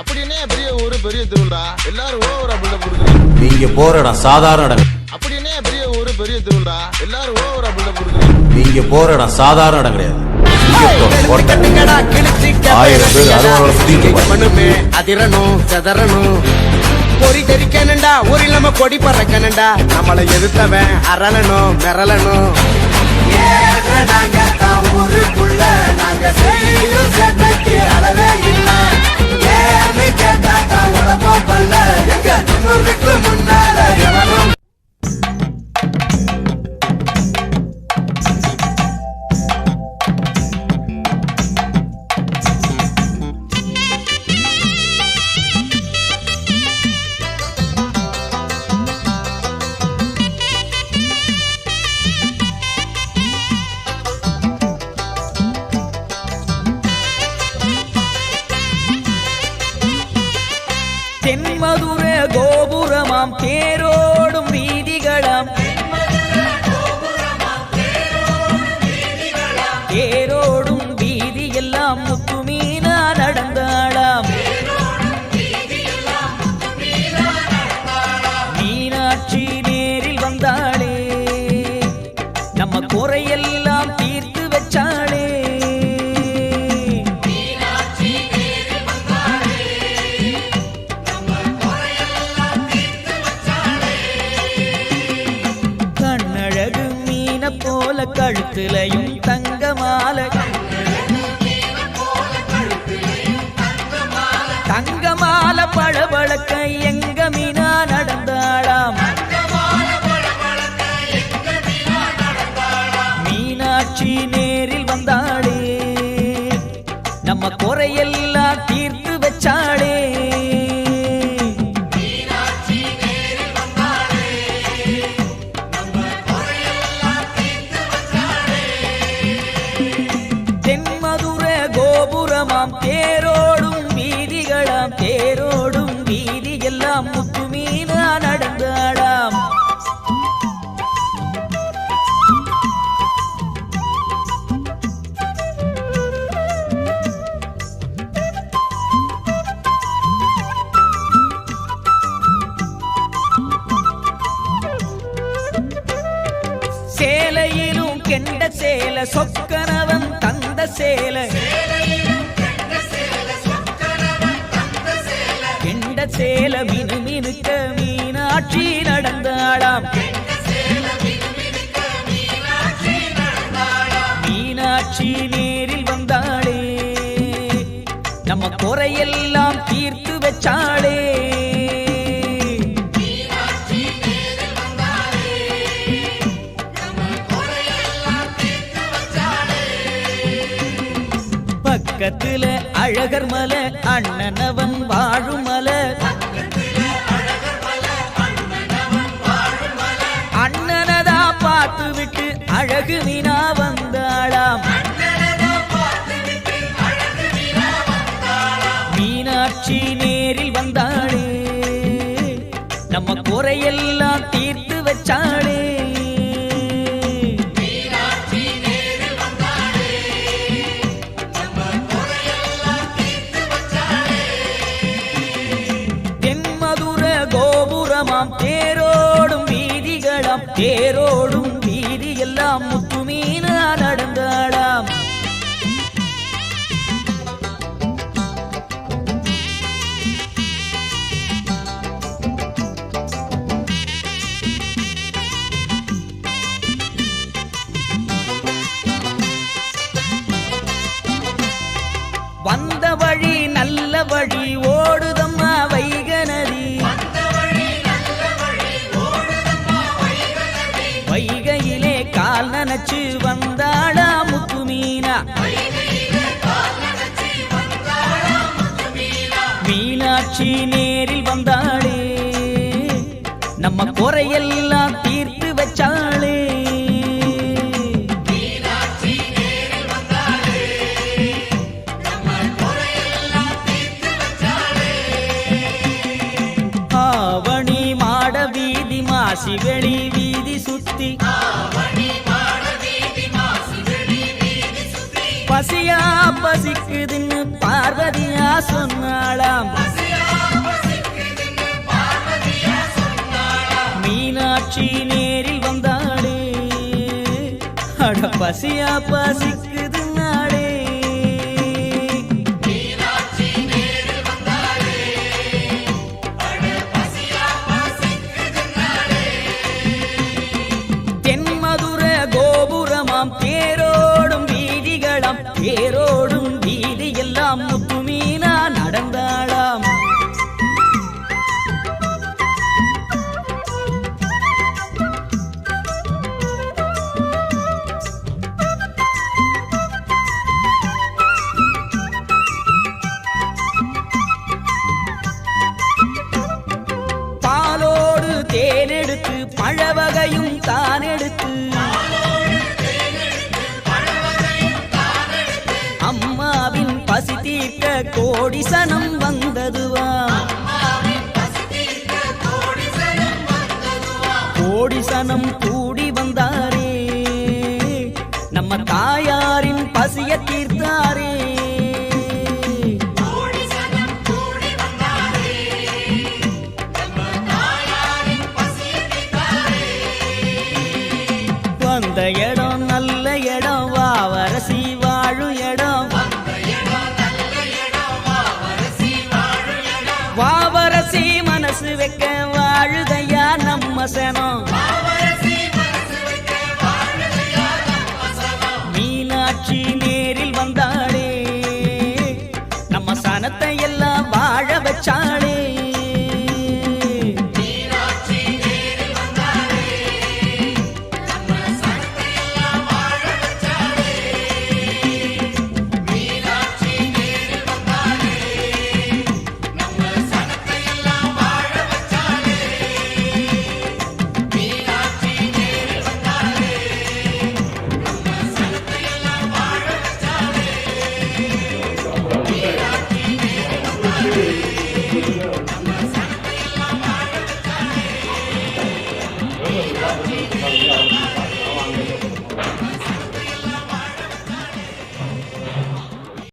அப்படின்னே பெரிய ஊரு பெரிய திருவிழா. எல்லாரும் ஓவரா பில்டப் கொடுக்குறீங்க நீங்க போற இடம் சாதாரண இடம் அப்படின்னே பெரிய ஊரு பெரிய திருவிழா. எல்லாரும் ஓவரா பில்டப் கொடுக்குறீங்க நீங்க போற இடம் சாதாரண இடம் கிடையாது. ஆயிரம் பேர் அதிரணும் செதறணும். பொறி தெரிக்கணுண்டா ஊரில் நம்ம கொடி பறக்கணுண்டா நம்மளை எதிர்த்தவன் அரளணும் மிரளணும். நாங்க நாங்க தென்மதுர கோபுரமாம் தேரோடும் வீதிகளாம். தேரோடும் வீதி எல்லாம் முத்துமீனா நடந்தாளாம். மீனாட்சி நேரில் வந்தாளே. நம்ம குறையெல்லாம் தீர்த்து வச்சாள். போல கழுத்துலையும் தங்க மாலை தங்க மாலை பளபளக்க எங்க மீனா நடந்தாளாம். மீனாட்சி நேரில் வந்தாளே. நம்ம குறையெல்லாம் கெண்ட சேல சொக்கனவன் தந்த சேல. கெண்ட சேல மினு மினுக்க மீனாட்சி நடந்தாளாம் மீனாட்சி நேரில் வந்தாளே. நம்ம குறையெல்லாம் தீர்த்து வச்சாளே. பக்கத்துல அழகர் மலை அண்ணனவன் வாழும் மலை. அண்ணனதா பார்த்து விட்டு அழகு மீனா வந்தாளாம். மீனாட்சி நேரில் வந்தாளே. நம்ம குறையெல்லாம் தீர்த்து வச்சாளே. கூட்டமாம் தேரோடும் வீதிகளாம். தேரோடும் வீதி எல்லாம் முத்துமீனா நடந்தாளாம். மீனாட்சி நேரில் வந்தாளே. நம்ம குறையெல்லாம் தீர்த்து வச்சாளே. ஆவணி மாட வீதி மாசி வெளி வீதி சுத்தி. பசியா பசிக்குதுன்னு பார்வதியா சொன்னாளாம். நேரில் வந்தாளே. அட பசியா பசிக்கு பழவகையும் தான் எடுத்து அம்மாவின் பசி தீர்க்க கோடிசனம் வந்ததுவா. கோடிசனம் கூடி வந்தாரே. நம்ம தாயாரின் பசிய தீர்த்தாரே. வாவரசி மனசு வைக்க வாழுதையா நம்ம சனம்